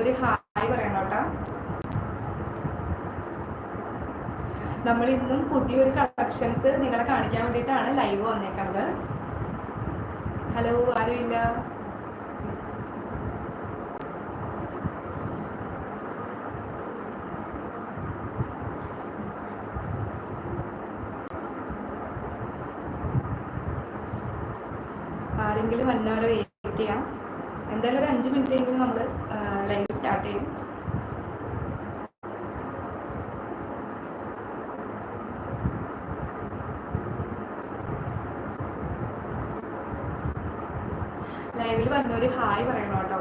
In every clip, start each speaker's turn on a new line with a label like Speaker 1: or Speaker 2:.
Speaker 1: വരുന്നവര് ഹായ് പറയണം കേട്ടോ. നമ്മൾ ഇന്നും പുതിയൊരു കളക്ഷൻസ് നിങ്ങളെ കാണിക്കാൻ വേണ്ടിയിട്ടാണ് ലൈവ് വന്നേക്കുന്നത് ഹലോ ആരുമില്ല? ആരെങ്കിലും വന്നവരെ വെയിറ്റ് ചെയ്യാം. എന്തായാലും ഒരു അഞ്ച് മിനിറ്റ് എങ്കിലും നമ്മൾ സ്റ്റാർട്ട് ചെയ്യും. ലൈവിൽ വന്നവര് ഹായ് പറയണം കേട്ടോ.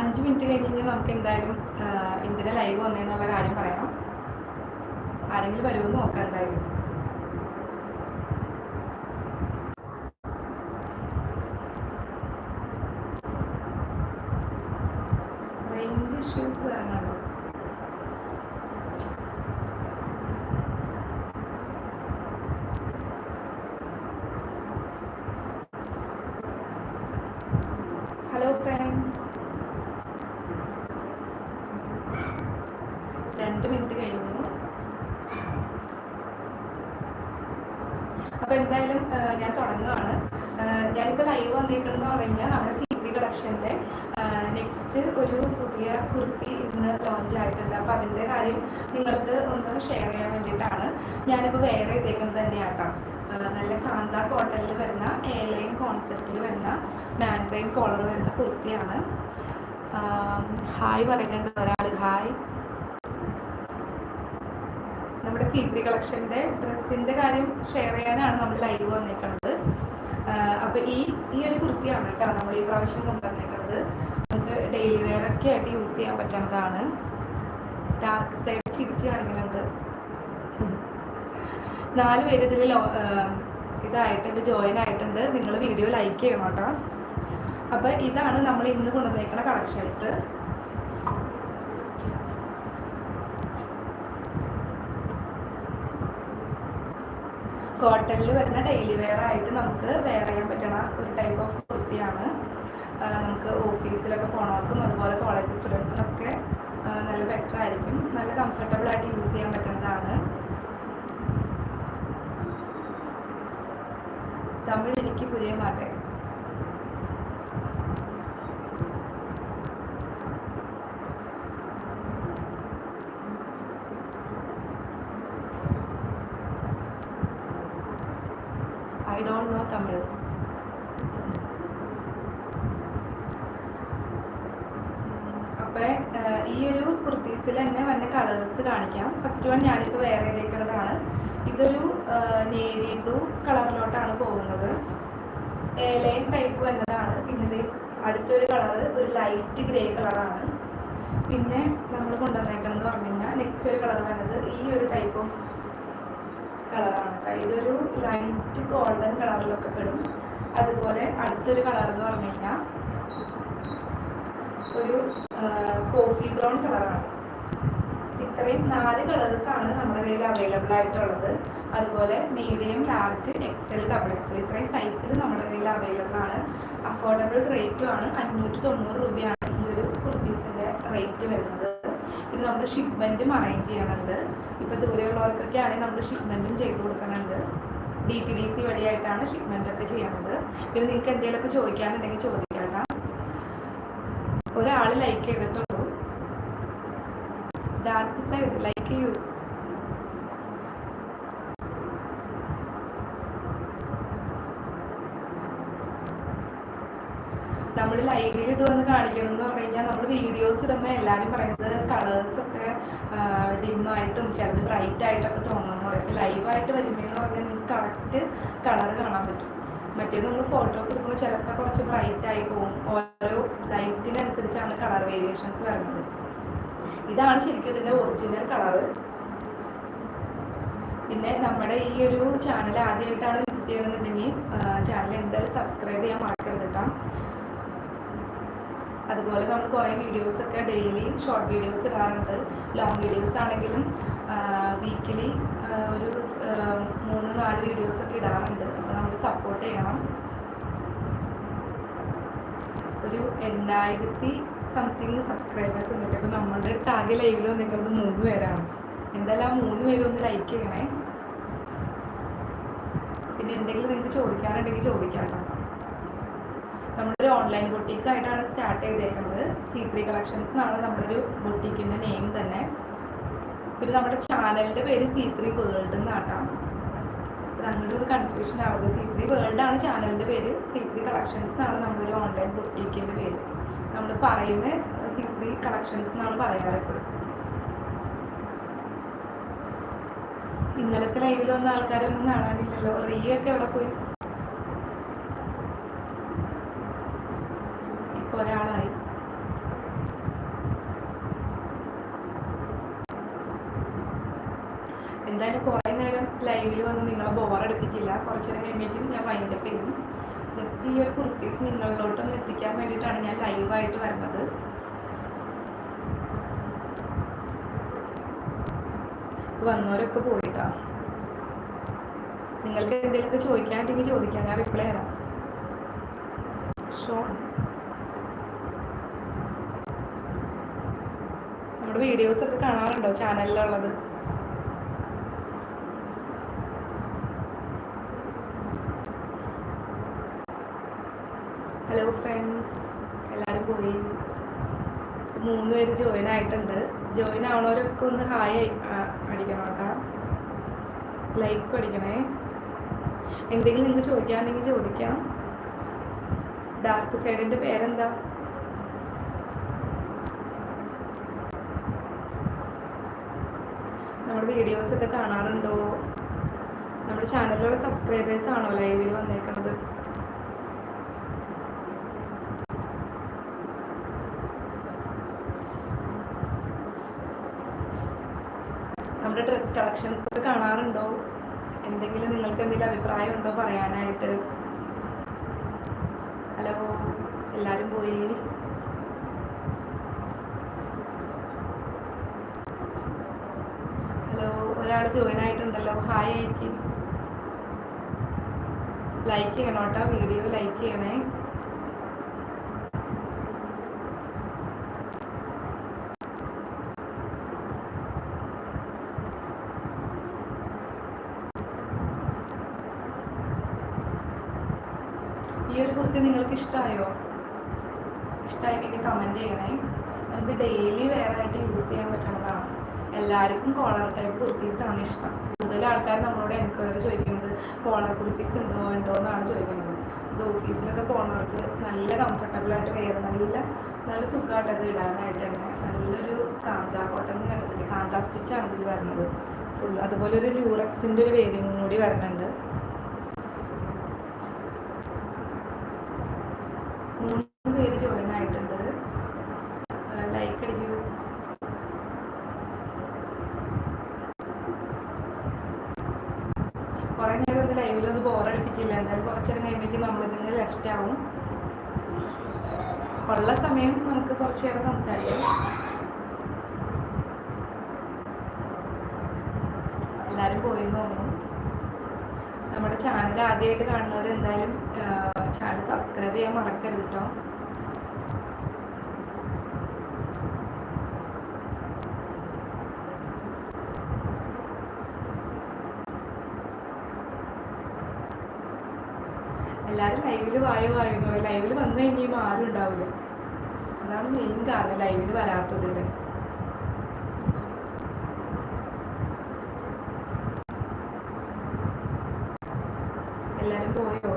Speaker 1: അഞ്ച് മിനിറ്റ് കഴിഞ്ഞ് കഴിഞ്ഞാൽ നമുക്ക് എന്തായാലും എന്തിനാ ലൈവ് വന്നതെന്നുള്ള കാര്യം പറയാം. ആരെങ്കിലും വരുമെന്ന് നോക്കാം എന്തായാലും. റേഞ്ച് ഇഷ്യൂസ് വരുന്നുണ്ടോ ഹലോ ഫ്രണ്ട്സ്. രണ്ട് മിനിറ്റ് കഴിഞ്ഞു. അപ്പൊ എന്തായാലും ഞാൻ തുടങ്ങുകയാണ് ഞാനിപ്പോ ലൈവ് വന്നിട്ടുണ്ടെന്ന് പറഞ്ഞാൽ സീക്രി കളക്ഷന്റെ നെക്സ്റ്റ് ഒരു പുതിയ കുർത്തി ഇന്ന് ലോഞ്ച് ആയിട്ടുണ്ട്. അപ്പൊ അതിന്റെ കാര്യം നിങ്ങൾക്ക് ഒന്ന് ഷെയർ ചെയ്യാൻ വേണ്ടിയിട്ടാണ് ഞാനിപ്പോ വേറെ ഇതേക്കുന്നത് തന്നെയാട്ടോ. നല്ല കാന്ത കോട്ടണിൽ വരുന്ന എയർലൈൻ കോൺസെപ്റ്റിൽ വരുന്ന മാൻഡ്രൈൻ കോളർ വരുന്ന കുർത്തിയാണ് ഹായ് പറയുന്നുണ്ട് ഒരാൾ ഹായ്. നമ്മുടെ സീത്രി കളക്ഷന്റെ ഡ്രസ്സിന്റെ കാര്യം ഷെയർ ചെയ്യാനാണ് നമ്മൾ ലൈവ് വന്നേക്കുന്നത് അപ്പൊ ഈ ഈ ഒരു കുർത്തിയാണ് കേട്ടോ നമ്മൾ ഈ പ്രാവശ്യം കൊണ്ടുവന്നേക്കുന്നത് ഡെയിലി വെയർ ഒക്കെ ആയിട്ട് യൂസ് ചെയ്യാൻ പറ്റുന്നതാണ് ഡാർക്ക് സൈഡ് ചിരിച്ച് കാണിക്കുന്നുണ്ട് നാല് പേര് ഇതിൽ ഇതായിട്ടുണ്ട് ജോയിൻ ആയിട്ടുണ്ട്. നിങ്ങൾ വീഡിയോ ലൈക്ക് ചെയ്യണം കേട്ടോ. അപ്പൊ ഇതാണ് നമ്മൾ ഇന്ന് കൊണ്ടുവന്നേക്കുന്ന കളക്ഷൻസ് കോട്ടണിൽ വരുന്ന ഡെയിലി വെയർ ആയിട്ട് നമുക്ക് വെയർ ചെയ്യാൻ പറ്റുന്ന ഒരു ടൈപ്പ് ഓഫ് കുർത്തിയാണ് നമുക്ക് ഓഫീസിലൊക്കെ പോണവർക്കും അതുപോലെ കോളേജ് സ്റ്റുഡൻസിനൊക്കെ നല്ല ബെറ്റർ ആയിരിക്കും. നല്ല കംഫർട്ടബിൾ ആയിട്ട് യൂസ് ചെയ്യാൻ പറ്റുന്നതാണ്. തമിഴ് എനിക്ക് പുതിയ മാട്ടെ ഐ ഡോണ്ട് നോ തമിഴ് അപ്പൊ ഈ ഒരു കുർത്തീസിൽ തന്നെ വന്ന കളേഴ്സ് കാണിക്കാം ഫസ്റ്റ് വൺ ഞാനിപ്പോൾ വേറെ ഇതേക്കുന്നതാണ് ഇതൊരു നേവി ബ്ലൂ കളറിലോട്ടാണ് പോകുന്നത്. ലൈൻ ടൈപ്പ് വന്നതാണ്. പിന്നെ അടുത്തൊരു കളറ് ഒരു ലൈറ്റ് ഗ്രേ കളറാണ്. പിന്നെ നമ്മൾ കൊണ്ടുവന്നേക്കണം എന്ന് പറഞ്ഞു കഴിഞ്ഞാൽ നെക്സ്റ്റ് ഒരു കളർ വന്നത് ഈ ഒരു ടൈപ്പ് ഓഫ് കളറാണ് ഇതൊരു ലൈറ്റ് ഗോൾഡൻ കളറിലൊക്കെ പെടും. അതുപോലെ അടുത്തൊരു കളർ എന്ന് പറഞ്ഞു കഴിഞ്ഞാൽ ഒരു കോഫി ബ്രൗൺ കളറാണ്. ഇത്രയും നാല് ആണ് നമ്മുടെ കയ്യിൽ അവൈലബിൾ ആയിട്ടുള്ളത്. അതുപോലെ medium large XL double XL ഇത്രയും സൈസിൽ നമ്മുടെ കയ്യിൽ അവൈലബിൾ ആണ്. അഫോർഡബിൾ റേറ്റും ആണ്. അഞ്ഞൂറ്റി തൊണ്ണൂറ് രൂപയാണ് ഈ ഒരു കുർത്തീസിന്റെ റേറ്റ് വരുന്നത്. ഇത് നമ്മൾ ഷിപ്മെന്റും അറേഞ്ച് ചെയ്യണുണ്ട്. ഇപ്പൊ ദൂരെയുള്ളവർക്കൊക്കെ ആണെങ്കിൽ നമ്മൾ ഷിപ്മെന്റും ചെയ്ത് കൊടുക്കുന്നുണ്ട് ഡി ടി ഡി സി വഴിയായിട്ടാണ് ഷിപ്മെന്റ് ഒക്കെ ചെയ്യുന്നത് പിന്നെ നിങ്ങൾക്ക് എന്തെങ്കിലുമൊക്കെ ചോദിക്കാനുണ്ടെങ്കിൽ ചോദിക്കാം ഒരാൾ ലൈക്ക് ചെയ്തിട്ടുള്ളൂ ഡാർക്ക് side like you. നമ്മൾ ലൈവിൽ ഇത് വന്ന് കാണിക്കണം എന്ന് പറഞ്ഞു കഴിഞ്ഞാൽ നമ്മൾ വീഡിയോസ് ഇടുമ്പോൾ എല്ലാവരും പറയുന്നത് കളേഴ്സ് ഒക്കെ ഡിമ്മായിട്ടും ചിലത് ബ്രൈറ്റ് ആയിട്ടൊക്കെ തോന്നുന്നു പറയും. ലൈവായിട്ട് വരുമ്പോൾ എന്ന് പറഞ്ഞാൽ നിങ്ങൾക്ക് കറക്റ്റ് കളർ കാണാൻ പറ്റും. മറ്റേത് നമ്മൾ ഫോട്ടോസ് എടുക്കുമ്പോൾ ചിലപ്പോൾ കുറച്ച് ബ്രൈറ്റ് ആയി പോകും ഓരോ ലൈറ്റിനനുസരിച്ചാണ് കളർ വേരിയേഷൻസ് വരുന്നത്. ഇതാണ് ശരിക്കും ഇതിന്റെ ഒറിജിനൽ കളറ് പിന്നെ നമ്മുടെ ഈ ഒരു ചാനൽ ആദ്യമായിട്ടാണ് വിസിറ്റ് ചെയ്യണമെന്നുണ്ടെങ്കിൽ ചാനൽ എന്തായാലും സബ്സ്ക്രൈബ് ചെയ്യാൻ മറക്കരുത് അതുപോലെ നമ്മൾ കുറേ വീഡിയോസ് ഒക്കെ ഡെയിലി ഷോർട്ട് വീഡിയോസ് ഇടാറുണ്ട്. ലോങ് വീഡിയോസ് ആണെങ്കിലും വീക്കിലി ഒരു മൂന്ന് നാല് വീഡിയോസ് ഒക്കെ ഇടാറുണ്ട്. അപ്പോൾ നമ്മൾ സപ്പോർട്ട് ചെയ്യണം. ഒരു എണ്ണായിരത്തി സംതിങ് സബ്സ്ക്രൈബേഴ്സ് ഉണ്ട് അപ്പോൾ നമ്മളുടെ അടുത്ത് ആകെ ലൈവിൽ വന്നിരിക്കുന്നത് മൂന്ന് പേരാണ്. എന്തായാലും മൂന്ന് പേരും ഒന്ന് ലൈക്ക് ചെയ്യണേ. പിന്നെ എന്തെങ്കിലും നിങ്ങൾക്ക് ചോദിക്കാനുണ്ടെങ്കിൽ ചോദിക്കാം നമ്മളൊരു ഓൺലൈൻ ബൊട്ടീക്കായിട്ടാണ് സ്റ്റാർട്ട് ചെയ്തേക്കുന്നത് സി ത്രീ കളക്ഷൻസ് എന്നാണ് നമ്മുടെ ഒരു ബൊട്ടീക്കിന്റെ നെയിം തന്നെ. പിന്നെ നമ്മുടെ ചാനലിന്റെ പേര് സി ത്രീ വേൾഡ് എന്നാട്ടാം. അങ്ങനെ ഒരു കൺഫ്യൂഷൻ ആവുന്നത് സി ത്രീ വേൾഡ് ആണ് ചാനലിന്റെ പേര്. സി ത്രീ കളക്ഷൻസ് എന്നാണ് നമ്മുടെ ഒരു ഓൺലൈൻ ബൊട്ടീക്കിന്റെ പേര്. നമ്മൾ പറയുന്ന സി കളക്ഷൻസ് എന്നാണ് പറയാറ് എപ്പോഴും ഇന്നലത്തെ ലൈവിൽ വന്ന ആൾക്കാരൊന്നും കാണാനില്ലല്ലോ. റിയ ഒക്കെ എവിടെ പോയി? ഇപ്പൊ ഒരാളായി. എന്തായാലും കുറേ നേരം ലൈവിൽ വന്ന് നിങ്ങളെ ബോറടിപ്പിക്കില്ല കുറച്ചു നേരം കഴിയുമ്പോഴേക്കും ഞാൻ വൈൻഡപ്പ് ചെയ്യും. ജസ്റ്റ് ഈ ഒരു കുർത്തീസ് നിങ്ങളിലോട്ടൊന്ന് എത്തിക്കാൻ വേണ്ടിയിട്ടാണ് ഞാൻ ലൈവായിട്ട് വരുന്നത്. വന്നവരൊക്കെ പോയിട്ടാ. നിങ്ങൾക്ക് എന്തെങ്കിലുമൊക്കെ ചോദിക്കാണ്ടെങ്കിൽ ചോദിക്കാം. ഞാൻ റിപ്ലൈ തരാം. ഷോ നമ്മുടെ വീഡിയോസ് ഒക്കെ കാണാറുണ്ടോ? ചാനലിലുള്ളത് ഹലോ ഫ്രണ്ട്സ് എല്ലാവരും പോയി. മൂന്ന് പേര് ജോയിൻ ആയിട്ടുണ്ട്. ജോയിൻ ആവണവരൊക്കെ ഒന്ന് ഹായ് അടിക്കണം കേട്ടോ ലൈക്ക് അടിക്കണേ. എന്തെങ്കിലും നിങ്ങൾക്ക് ചോദിക്കാനുണ്ടെങ്കിൽ ചോദിക്കാം. ഡാർക്ക് സൈഡിന്റെ പേരെന്താ? നമ്മുടെ വീഡിയോസ് ഒക്കെ കാണാറുണ്ടോ? നമ്മുടെ ചാനലിലുള്ള സബ്സ്ക്രൈബേഴ്സ് ആണോ ലൈവിൽ വന്നേക്കുന്നത് നമ്മുടെ ഡ്രസ് കളക്ഷൻസ് ഒക്കെ കാണാറുണ്ടോ? എന്തെങ്കിലും നിങ്ങൾക്ക് എന്തെങ്കിലും അഭിപ്രായം ഉണ്ടോ പറയാനായിട്ട്? ഹലോ എല്ലാവരും പോയി. ഹലോ ഒരാൾ ജോയിൻ ആയിട്ടുണ്ടല്ലോ. ഹായ് ആയിരിക്കും ലൈക്ക് ചെയ്യണം കേട്ടോ വീഡിയോ ലൈക്ക് ചെയ്യണേ. ഈ ഒരു കുർത്തി നിങ്ങൾക്ക് ഇഷ്ടമായോ ഇഷ്ടമായെങ്കിൽ കമന്റ് ചെയ്യണേ. നമുക്ക് ഡെയിലി വെയർ ആയിട്ട് യൂസ് ചെയ്യാൻ പറ്റുന്നതാണ്. എല്ലാവർക്കും കോളർ ടൈപ്പ് കുർത്തീസാണ് ഇഷ്ടം. കൂടുതൽ ആൾക്കാർ നമ്മളോട് എൻക്വയറി ചോദിക്കുന്നത് കോളർ കുർത്തീസ് ഉണ്ടോ? ഉണ്ടോ? എന്നാണ് ചോദിക്കുന്നത്. അത് ഓഫീസിലൊക്കെ പോകുന്നവർക്ക് നല്ല കംഫർട്ടബിൾ ആയിട്ട് വെയർ നല്ല നല്ല സുഖമായിട്ട് അത് ഇടാനായിട്ട് തന്നെ നല്ലൊരു കാന്ത കോട്ടൺ കണ്ടിട്ടില്ല? കാന്ത സ്റ്റിച്ചാണ് ഇതിൽ വരുന്നത്. ഫുൾ അതുപോലെ ഒരു ലൂറക്സിന്റെ ഒരു വേവിങ്ങും കൂടി വരുന്നുണ്ട് മൂന്ന് പേര് ജോയിൻ ആയിട്ടുണ്ട് ലൈക്ക് അടിക്കൂ കുറെ നേരം ഒന്ന് ലൈവിൽ ഒന്ന് ബോറടിപ്പിക്കില്ല എന്തായാലും കുറച്ചേരം കഴിയുമ്പോഴേക്കും നമ്മൾ ഇതിന് ലെഫ്റ്റ് ആവും ഉള്ള സമയം നമുക്ക് കുറച്ച് നേരം സംസാരിക്കാം. എല്ലാവരും പോയി തോന്നുന്നു. നമ്മുടെ ചാനൽ ആദ്യമായിട്ട് കാണുന്നവർ എന്തായാലും ചാനൽ സബ്സ്ക്രൈബ് ചെയ്യാൻ മറക്കരുത് കേട്ടോ എല്ലാവരും ലൈവിൽ വായു വായുന്നു ലൈവിൽ വന്നു കഴിഞ്ഞാൽ ആരും ഉണ്ടാവില്ല. അതാണ് മെയിൻ കാരണം ലൈവിൽ വരാത്തതിന്റെ എല്ലാരും പോയോ?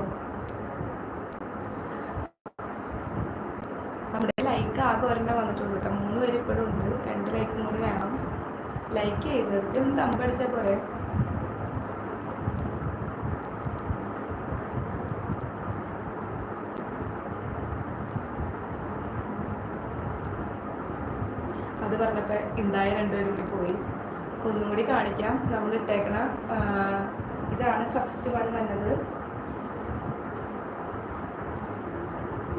Speaker 1: നമ്മുടെ ലൈക്ക് ആകെ ഒരെണ്ണം വന്നിട്ടുള്ളൂ കേട്ടോ മൂന്ന് പേര് ഇപ്പോഴും ഉണ്ട്. രണ്ട് ലൈക്കും കൂടി വേണം. ലൈക്ക് ചെയ്ത് വെറുതെ ഒന്ന് പോരെ അത് പറഞ്ഞപ്പോൾ ഉണ്ടായ രണ്ടുപേരും കൂടി പോയി. അപ്പോൾ ഒന്നും കൂടി കാണിക്കാം. നമ്മൾ ഇട്ടേക്കണ ഇതാണ് ഫസ്റ്റ് വൺ വന്നത്.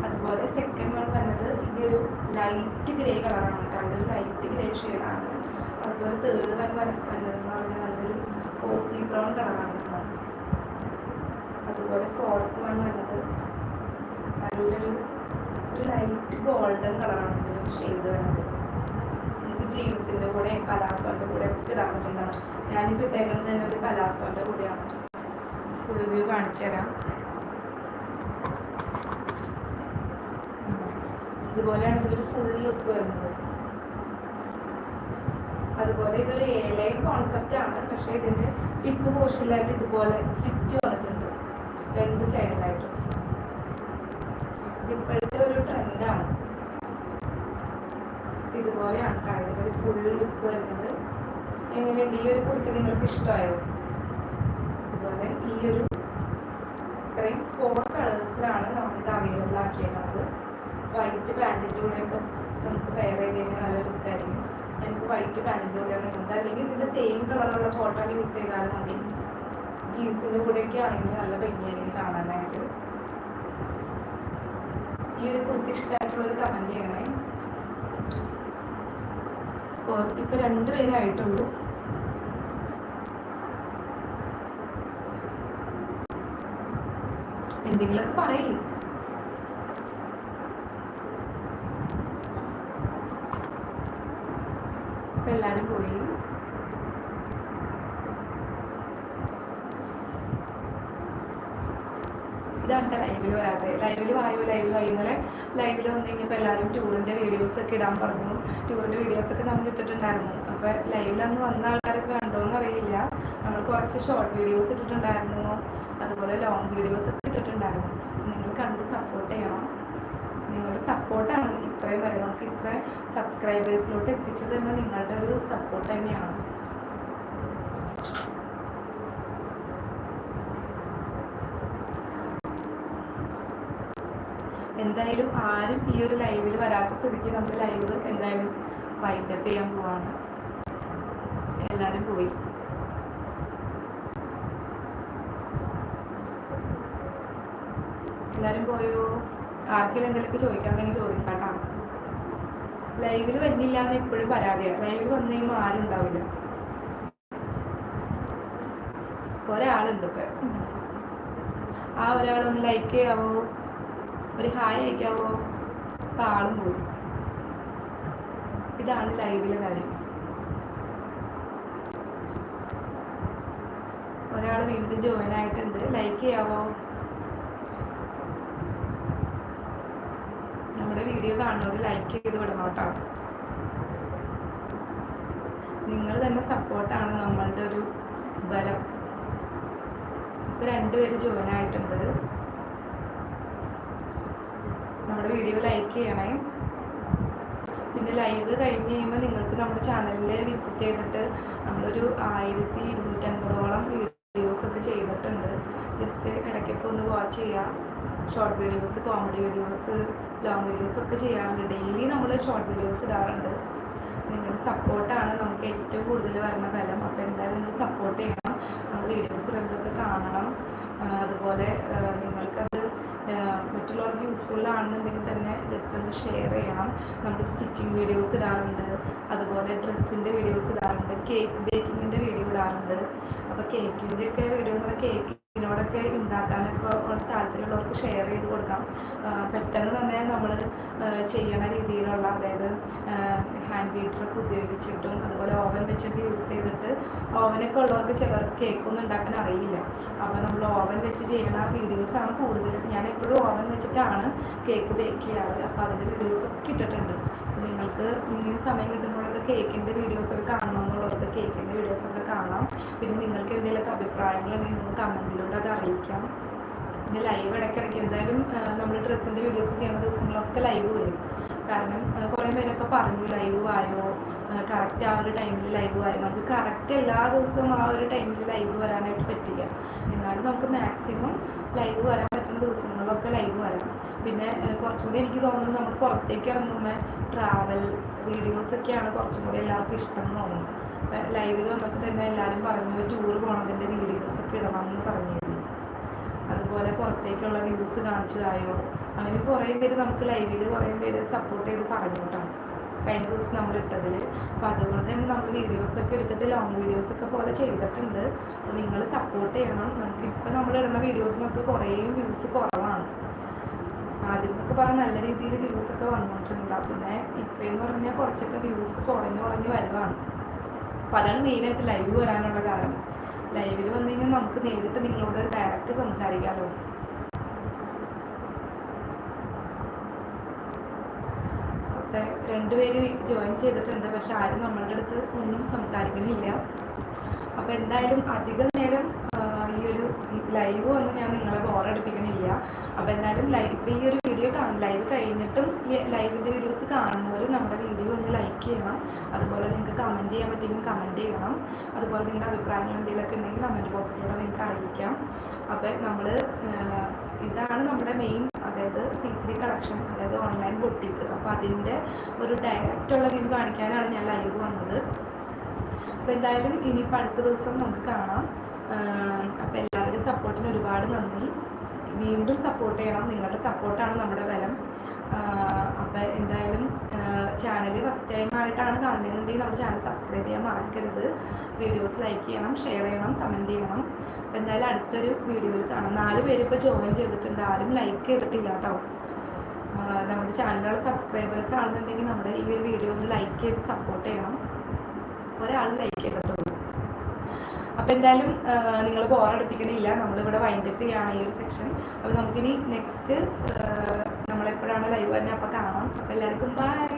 Speaker 1: അതുപോലെ സെക്കൻഡ് വൺ വന്നത് ഈ ഒരു ലൈറ്റ് ഗ്രേ കളറാണ് കേട്ടോ. അതൊരു ലൈറ്റ് ഗ്രേ ഷെയ്ഡാണ് അതുപോലെ തേർഡ് വൺ വന്നതെന്ന് പറഞ്ഞാൽ നല്ലൊരു കോഫി ബ്രൗൺ കളറാണ് കേട്ടോ. അതുപോലെ ഫോർത്ത് വൺ വന്നത് നല്ലൊരു ഒരു ലൈറ്റ് ഗോൾഡൻ കളറാണ് ഷെയ്ഡ് നമുക്ക് ജീൻസിന്റെ കൂടെ പലാസോന്റെ കൂടെ പറ്റുന്നതാണ് ഞാനിപ്പോൾ ഇട്ടേക്കുന്നത് തന്നെ ഒരു പലാസോന്റെ കൂടെയാണ്. ഫുൾ വ്യൂ കാണിച്ചു തരാം. ഇതുപോലെയാണ് ഇതിൽ ഫുൾ ലുക്ക് വരുന്നത്. അതുപോലെ ഇതൊരു ഏലയും കോൺസെപ്റ്റ് ആണ്. പക്ഷേ ഇതിന്റെ ടിപ്പ് പോർഷനിലായിട്ട് ഇതുപോലെ വന്നിട്ടുണ്ട് രണ്ട് സൈഡിലായിട്ടും ഇപ്പോഴത്തെ ഒരു ട്രെൻഡാണ് ഇതുപോലെയാണ് കാര്യങ്ങൾ ഒരു ഫുൾ ലുക്ക് വരുന്നത്. എങ്ങനെയുണ്ട്? ഈ ഒരു കുർത്തി നിങ്ങൾക്ക് ഇഷ്ടമായോ? അതുപോലെ ഈ ഒരു ഇത്രയും ഫോർ കളേഴ്സിലാണ് നമ്മളിത് അവൈലബിൾ ആക്കിയിരുന്നത് വൈറ്റ് പാന്റിന്റെ കൂടെയൊക്കെ നമുക്ക് പെയർ ചെയ്ത് കഴിഞ്ഞാൽ നല്ല ലുക്കായിരിക്കും എനിക്ക് വൈറ്റ് പാന്റിന്റെ കൂടെയാണ് ഇടുന്നത് അല്ലെങ്കിൽ ഇതിന്റെ സെയിം കളറുള്ള കോട്ടൺ യൂസ് ചെയ്താലും മതി. ജീൻസിന്റെ കൂടെയൊക്കെ ആണെങ്കിൽ നല്ല ഭംഗിയായിരിക്കും കാണാനായിട്ട്. ഈ ഒരു കുർത്തി ഇഷ്ടമായിട്ടുള്ളൊരു കമന്റ് ചെയ്യണേ. ഇപ്പോൾ ഇപ്പം രണ്ട് പേരായിട്ടുള്ളൂ എന്തെങ്കിലുമൊക്കെ പറയും. പോയി. ഇതാണ് ലൈവിൽ വരാതെ ലൈവിൽ വായു ലൈവിൽ വൈകുന്നേരം ലൈവിൽ വന്നു കഴിഞ്ഞപ്പോൾ എല്ലാവരും ടൂറിന്റെ വീഡിയോസ് ഒക്കെ ഇടാൻ പറഞ്ഞു. ടൂറിന്റെ വീഡിയോസ് ഒക്കെ നമ്മൾ ഇട്ടിട്ടുണ്ടായിരുന്നു. അപ്പോൾ ലൈവിൽ അന്ന് വന്ന ആൾക്കാരൊക്കെ കണ്ടോന്ന് അറിയില്ല. നമ്മൾ കുറച്ച് ഷോർട്ട് വീഡിയോസ് ഇട്ടിട്ടുണ്ടായിരുന്നു. അതുപോലെ ലോങ് വീഡിയോസ് ഒക്കെ ഇട്ടിട്ടുണ്ടായിരുന്നു. നിങ്ങൾ കണ്ട് സപ്പോർട്ട് ചെയ്യണം. നിങ്ങളുടെ സപ്പോർട്ടാണ് ഇത്രയും വരെ. നമുക്ക് ഇത്ര സബ്സ്ക്രൈബേഴ്സിലോട്ട് എത്തിച്ചു തന്നെ നിങ്ങളുടെ ഒരു സപ്പോർട്ട് തന്നെയാണ്. എന്തായാലും ആരും ഈ ഒരു ലൈവിൽ വരാത്ത സ്ഥിതിക്ക് നമ്മൾ ലൈവ് എന്തായാലും വൈൻഡപ്പ് ചെയ്യാൻ പോവാണ്. എല്ലാവരും പോയി. എല്ലാവരും പോയോ? ആർക്കെങ്കിലും എന്തെങ്കിലും ചോദിക്കാണ്ടെങ്കിൽ ചോദിക്കാട്ടാ. ലൈവിൽ വരുന്നില്ല എന്ന് എപ്പോഴും പരാതിയാണ് ലൈവിൽ വന്നു കഴിയുമ്പോൾ ആരും ഉണ്ടാവില്ല. ഒരാളുണ്ട് ഇപ്പൊ. ആ ഒരാളൊന്ന് ലൈക്ക് ചെയ്യാവോ? ഒരു ഹായ് അയക്കാമോ? അപ്പം ആളും പോയി. ഇതാണ് ലൈവിലെ കാര്യം. ഒരാൾ വീണ്ടും ജോയിൻ ആയിട്ടുണ്ട്. ലൈക്ക് ചെയ്യാവോ നമ്മുടെ വീഡിയോ കാണുന്നവർ ലൈക്ക് ചെയ്ത് വിടണം കേട്ടോ. നിങ്ങൾ തന്നെ സപ്പോർട്ടാണ് നമ്മളുടെ ഒരു ബലം. ഇപ്പൊ രണ്ടുപേര് ജോയിൻ ആയിട്ടുണ്ട്. നമ്മുടെ വീഡിയോ ലൈക്ക് ചെയ്യണേ. പിന്നെ ലൈവ് കഴിഞ്ഞ് കഴിയുമ്പോൾ നിങ്ങൾക്ക് നമ്മുടെ ചാനലിൽ വിസിറ്റ് ചെയ്തിട്ട് നമ്മളൊരു ആയിരത്തി ഇരുന്നൂറ്റൻപതോളം വീഡിയോസ് ഒക്കെ ചെയ്തിട്ടുണ്ട്. ജസ്റ്റ് ഇടയ്ക്കൊക്കെ ഒന്ന് വാച്ച് ചെയ്യാം. Short videos comedy videos long videos ഒക്കെ ചെയ്യാറുണ്ട്. ഡെയിലി നമ്മൾ ഷോർട്ട് വീഡിയോസ് ഇടാറുണ്ട്. നിങ്ങളുടെ സപ്പോർട്ടാണ് നമുക്ക് ഏറ്റവും കൂടുതൽ വരുന്ന ഫലം അപ്പോൾ എന്തായാലും നിങ്ങൾ സപ്പോർട്ട് ചെയ്യണം. നമ്മൾ വീഡിയോസ് എന്തൊക്കെ കാണണം. അതുപോലെ ആ, മറ്റുള്ളവർക്ക് യൂസ്ഫുൾ ആണെന്നുണ്ടെങ്കിൽ തന്നെ ജസ്റ്റ് ഒന്ന് ഷെയർ ചെയ്യണം. നമ്മൾ സ്റ്റിച്ചിങ് വീഡിയോസ് ഇടാറുണ്ട്. അതുപോലെ ഡ്രസ്സിന്റെ വീഡിയോസ് ഇടാറുണ്ട്. കേക്ക് ബേക്കിങ്ങിന്റെ വീഡിയോ ഇടാറുണ്ട്. അപ്പോൾ കേക്കിന്റെയൊക്കെ വീഡിയോ എന്ന് കേക്കിനോടൊക്കെ ഉണ്ടാക്കാനൊക്കെ താല്പര്യമുള്ളവർക്ക് ഷെയർ ചെയ്ത് കൊടുക്കാം. പെട്ടെന്ന് തന്നെ നമ്മൾ ചെയ്യണ രീതിയിലുള്ള അതായത് ഹാൻഡ് ബീറ്ററൊക്കെ ഉപയോഗിച്ചിട്ടും അതുപോലെ ഓവൻ വെച്ചൊക്കെ യൂസ് ചെയ്തിട്ട് ഓവനൊക്കെ ഉള്ളവർക്ക് ചിലർക്ക് കേക്കൊന്നും ഉണ്ടാക്കാൻ അറിയില്ല. അപ്പോൾ നമ്മൾ ഓവൻ വെച്ച് ചെയ്യണ വീഡിയോസാണ് കൂടുതലും. ഞാൻ എപ്പോഴും ഓവൻ വെച്ചിട്ടാണ് കേക്ക് ബേക്ക് ചെയ്യാറ്. അപ്പോൾ അതിന്റെ വീഡിയോസൊക്കെ ഇട്ടിട്ടുണ്ട്. നിങ്ങൾക്ക് ഇങ്ങനെ സമയം കിട്ടുമ്പോഴൊക്കെ കേക്കിന്റെ വീഡിയോസൊക്കെ കാണണമെന്നുള്ളവർക്ക് കേക്കിന്റെ വീഡിയോസൊക്കെ കാണാം. പിന്നെ നിങ്ങൾക്ക് എന്തെങ്കിലുമൊക്കെ അഭിപ്രായങ്ങളുണ്ടെങ്കിൽ നിങ്ങൾ കമന്റിലൂടെ അത് അറിയിക്കാം. പിന്നെ ലൈവ് ഇടയ്ക്കിടയ്ക്ക് എന്തായാലും നമ്മൾ ഡ്രസ്സിന്റെ വീഡിയോസ് ചെയ്യുന്ന ദിവസങ്ങളൊക്കെ ലൈവ് വരും. കാരണം കുറേ പേരൊക്കെ പറഞ്ഞു ലൈവ് ആയോ കറക്റ്റ് ആ ഒരു ടൈമിൽ ലൈവ് ആയോ നമുക്ക് കറക്റ്റ് എല്ലാ ദിവസവും ആ ഒരു ടൈമിൽ ലൈവ് വരാനായിട്ട് പറ്റില്ല. എന്നാലും നമുക്ക് മാക്സിമം ലൈവ് വരാൻ ദിവസങ്ങളിലൊക്കെ ലൈവ് വരാം പിന്നെ കുറച്ചും കൂടി എനിക്ക് തോന്നുന്നു നമ്മൾ പുറത്തേക്ക് ഇറങ്ങുമ്പോൾ ട്രാവൽ വീഡിയോസൊക്കെയാണ് കുറച്ചും കൂടി എല്ലാവർക്കും ഇഷ്ടം എന്ന് തോന്നുന്നു. ലൈവിൽ വന്നപ്പോൾ തന്നെ എല്ലാവരും പറഞ്ഞു ടൂർ പോണതിന്റെ വീഡിയോസൊക്കെ ഇടണം എന്ന് പറഞ്ഞിരുന്നു. അതുപോലെ പുറത്തേക്കുള്ള വ്യൂസ് കാണിച്ചതായോ? അങ്ങനെ കുറേ പേര് നമുക്ക് ലൈവിൽ കുറേ പേര് സപ്പോർട്ട് ചെയ്ത് പറഞ്ഞു കേട്ടോ കഴിഞ്ഞ ദിവസം നമ്മൾ ഇട്ടതിൽ അപ്പോൾ അതുകൊണ്ട് തന്നെ നമ്മൾ വീഡിയോസൊക്കെ എടുത്തിട്ട് ലോങ് വീഡിയോസൊക്കെ പോലെ ചെയ്തിട്ടുണ്ട്. നിങ്ങൾ സപ്പോർട്ട് ചെയ്യണം. നമുക്ക് ഇപ്പോൾ നമ്മൾ ഇടുന്ന വീഡിയോസിനൊക്കെ കുറേ വ്യൂസ് കുറവാണ്. ആദ്യം എന്നൊക്കെ പറഞ്ഞാൽ നല്ല രീതിയിൽ വ്യൂസ് ഒക്കെ വന്നിട്ടുണ്ട് പിന്നെ ഇപ്പം എന്ന് പറഞ്ഞാൽ കുറച്ചൊക്കെ വ്യൂസ് കുറഞ്ഞു കുറഞ്ഞു വരുവാണ്. അപ്പോൾ അതാണ് മെയിനായിട്ട് ലൈവ് വരാനുള്ള കാരണം. ലൈവിൽ വന്നു കഴിഞ്ഞാൽ നമുക്ക് നേരിട്ട് നിങ്ങളോട് ഡയറക്റ്റ് സംസാരിക്കാമല്ലോ ഒക്കെ രണ്ടുപേര് ജോയിൻ ചെയ്തിട്ടുണ്ട്. പക്ഷെ ആരും നമ്മളുടെ അടുത്ത് ഒന്നും സംസാരിക്കുന്നില്ല. അപ്പോൾ എന്തായാലും അധികം നേരം ഈ ഒരു ലൈവ് ഒന്നും ഞാൻ നിങ്ങളെ ബോറടിപ്പിക്കുന്നില്ല അപ്പോൾ എന്തായാലും ലൈവ് ഇപ്പോൾ ഈ ഒരു വീഡിയോ കാണും ലൈവ് കഴിഞ്ഞിട്ടും ഈ ലൈവിന്റെ വീഡിയോസ് കാണുന്നവർ നമ്മുടെ വീഡിയോ ഒന്ന് ലൈക്ക് ചെയ്യണം. അതുപോലെ നിങ്ങൾക്ക് കമന്റ് ചെയ്യാൻ പറ്റുമെങ്കിൽ കമന്റ് ചെയ്യണം. അതുപോലെ നിങ്ങളുടെ അഭിപ്രായങ്ങൾ എന്തെങ്കിലുമൊക്കെ ഉണ്ടെങ്കിൽ കമന്റ് ബോക്സിലൂടെ നിങ്ങൾക്ക് അറിയിക്കാം. അപ്പോൾ നമ്മൾ ഇതാണ് നമ്മുടെ മെയിൻ അതായത് സി ത്രീ കളക്ഷൻ അതായത് ഓൺലൈൻ ബൊട്ടിക്ക് അപ്പോൾ അതിന്റെ ഒരു ഡയറക്റ്റുള്ള വ്യൂ കാണിക്കാനാണ് ഞാൻ ലൈവ് വന്നത്. അപ്പോൾ എന്തായാലും ഇനിയിപ്പോൾ അടുത്ത ദിവസം നമുക്ക് കാണാം. അപ്പോൾ എല്ലാവരുടെയും സപ്പോർട്ടിന് ഒരുപാട് നന്ദി. വീണ്ടും സപ്പോർട്ട് ചെയ്യണം. നിങ്ങളുടെ സപ്പോർട്ടാണ് നമ്മുടെ ബലം. അപ്പോൾ എന്തായാലും ചാനൽ ഫസ്റ്റ് ടൈം ആയിട്ടാണ് കാണുന്നതെന്നുണ്ടെങ്കിൽ നമ്മുടെ ചാനൽ സബ്സ്ക്രൈബ് ചെയ്യാൻ മറക്കരുത്. വീഡിയോസ് ലൈക്ക് ചെയ്യണം ഷെയർ ചെയ്യണം കമന്റ് ചെയ്യണം. അപ്പോൾ എന്തായാലും അടുത്തൊരു വീഡിയോയിൽ കാണാം. നാല് പേര് ഇപ്പോൾ ജോയിൻ ചെയ്തിട്ടുണ്ട്. ആരും ലൈക്ക് ചെയ്തിട്ടില്ല കേട്ടോ നമ്മുടെ ചാനലുള്ള സബ്സ്ക്രൈബേഴ്സ് ആണെന്നുണ്ടെങ്കിൽ നമ്മുടെ ഈ ഒരു വീഡിയോ ഒന്ന് ലൈക്ക് ചെയ്ത് സപ്പോർട്ട് ചെയ്യണം. ഒരാൾ ലൈക്ക് ചെയ്തിട്ടുള്ളൂ. അപ്പോൾ എന്തായാലും നിങ്ങൾ ബോറടിപ്പിക്കുന്നില്ല നമ്മളിവിടെ വൈൻഡപ്പ് ചെയ്യാണ് ഈ ഒരു സെക്ഷൻ അപ്പോൾ നമുക്കിനി നെക്സ്റ്റ് നമ്മളെപ്പോഴാണ് ലൈവ് തന്നെ അപ്പോൾ കാണാം. അപ്പോൾ എല്ലാവർക്കും ബൈ